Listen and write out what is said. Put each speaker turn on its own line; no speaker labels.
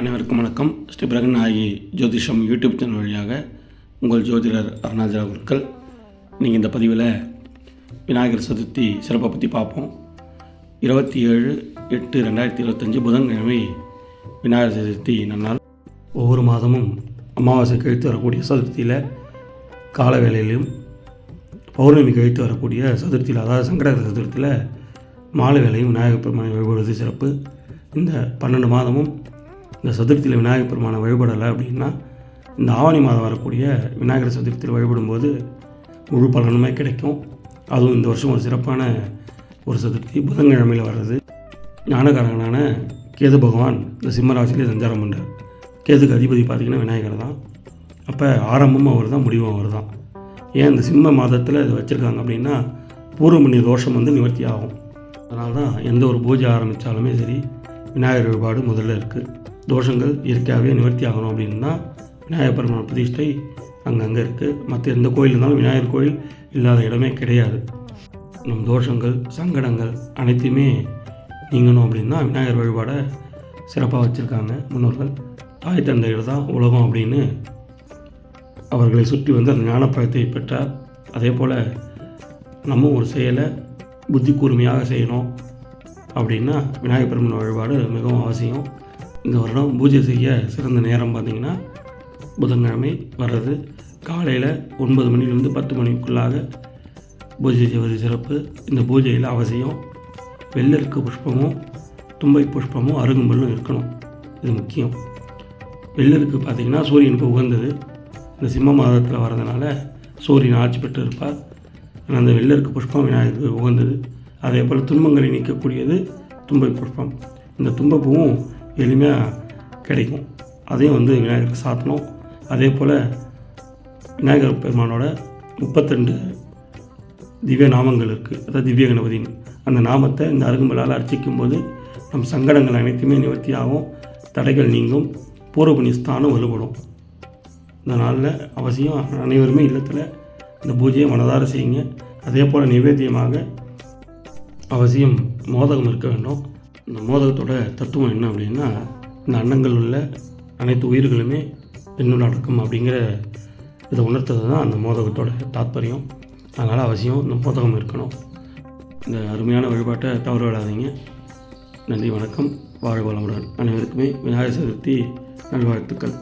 அனைவருக்கும் வணக்கம். Sri Brahannayaki Jothisham YouTube channel வழியாக உங்கள் ஜோதிடர் அருணாச்சல அவர்கள். நீங்கள் இந்த பதிவில் விநாயகர் சதுர்த்தி சிறப்பை பற்றி பார்ப்போம். இருபத்தி ஏழு எட்டு ரெண்டாயிரத்தி இருபத்தஞ்சி புதன்கிழமை விநாயகர் சதுர்த்தி நன்னால் ஒவ்வொரு மாதமும் அமாவாசை கழித்து வரக்கூடிய சதுர்த்தியில் கால வேளையிலும் பௌர்ணமி கழித்து வரக்கூடிய சதுர்த்தியில் அதாவது சங்கடகர சதுர்த்தியில் மாலை வேலையும் விநாயகர் பெருமானை வழிபடுவது சிறப்பு. இந்த பன்னெண்டு மாதமும் இந்த சதுர்த்தியில் விநாயகர் பெருமானை வழிபடலை அப்படின்னா இந்த ஆவணி மாதம் வரக்கூடிய விநாயகர் சதுர்த்தியில் வழிபடும்போது முழு பலனுமே கிடைக்கும். அதுவும் இந்த வருஷம் ஒரு சிறப்பான ஒரு சதுர்த்தி புதன்கிழமையில் வர்றது. ஞானகாரகனான கேது பகவான் இந்த சிம்மராசிலே சஞ்சாரம் பண்ணுறார் கேதுக்கு அதிபதி பார்த்திங்கன்னா விநாயகர் தான். அப்போ ஆரம்பமும் அவர் தான் முடிவும் அவர் தான் ஏன் இந்த சிம்ம மாதத்தில் இதை வச்சுருக்காங்க அப்படின்னா பூர்வமணி தோஷம் வந்து நிவர்த்தி ஆகும். அதனால தான் எந்த ஒரு பூஜை ஆரம்பித்தாலுமே சரி விநாயகர் வழிபாடு முதல்ல இருக்குது தோஷங்கள் இயற்கையாகவே நிவர்த்தி ஆகணும் அப்படின்னா விநாயகர் பெருமான பிரதிஷ்டை அங்கங்கே இருக்குது மற்ற எந்த கோயில் இருந்தாலும் விநாயகர் கோயில் இல்லாத இடமே கிடையாது. நம் தோஷங்கள் சங்கடங்கள் அனைத்தையுமே நீங்கணும் அப்படின்னா விநாயகர் வழிபாடை சிறப்பாக வச்சுருக்காங்க முன்னோர்கள். தாய் தந்தையர் தான் உலகம் அப்படின்னு அவர்களை சுற்றி வந்து அந்த ஞானப்பழத்தை பெற்றார். அதே போல் நம்ம ஒரு செயலை புத்தி கூர்மையாக செய்யணும் அப்படின்னா விநாயகர் பெருமான் வழிபாடு மிகவும் அவசியம். இந்த வருடம் பூஜை செய்ய சிறந்த நேரம் பார்த்திங்கன்னா புதன்கிழமை வர்றது. காலையில் ஒன்பது மணிலேருந்து பத்து மணிக்குள்ளாக பூஜை செய்வது சிறப்பு. இந்த பூஜையில் அவசியம் வெள்ளருக்கு புஷ்பமும் தும்பை புஷ்பமும் அருகும்பலும் இருக்கணும். இது முக்கியம். வெள்ளருக்கு பார்த்திங்கன்னா சூரியனுக்கு உகந்தது. இந்த சிம்ம மாதத்தில் வர்றதுனால சூரியன் ஆட்சி பெற்று இருப்பார் ஆனால் அந்த வெள்ளருக்கு புஷ்பம் விநாயகருக்கு உகந்தது. அதே போல் துன்பங்களை நீக்கக்கூடியது தும்பை புஷ்பம். இந்த தும்பப்பூவும் எளிமையாக கிடைக்கும். அதையும் வந்து விநாயகருக்கு சாத்தணும். அதே போல் விநாயகர் பெருமானோட முப்பத்திரெண்டு திவ்ய நாமங்கள் இருக்குது அதாவது திவ்ய கணபதினு. அந்த நாமத்தை இந்த அருகும்பலால் அர்ச்சிக்கும் போது நம் சங்கடங்கள் அனைத்துமே நிவர்த்தி ஆகும். தடைகள் நீங்கும். பூர்வபுண்ணிய ஸ்தானம் வலுப்படும். இந்த நாளில் அவசியம் அனைவருமே இல்லத்தில் இந்த பூஜையை மனதார செய்யுங்க. அதே போல் நிவேத்தியமாக அவசியம் மோதகம் இருக்க வேண்டும். இந்த மோதகத்தோட தத்துவம் என்ன அப்படின்னா இந்த அன்னங்கள் உள்ள அனைத்து உயிர்களுமே பெண்ணுள் அடக்கம் அப்படிங்கிற இதை உணர்த்தது தான் அந்த மோதகத்தோட தாத்பரியம். அதனால் அவசியம் இந்த மோதகம் இருக்கணும். இந்த அருமையான வழிபாட்டை தவற விடாதீங்க நன்றி வணக்கம். வாழ்வளமுடன் அனைவருக்குமே விநாயகர் சதுர்த்தி நல்வாழ்த்துக்கள்.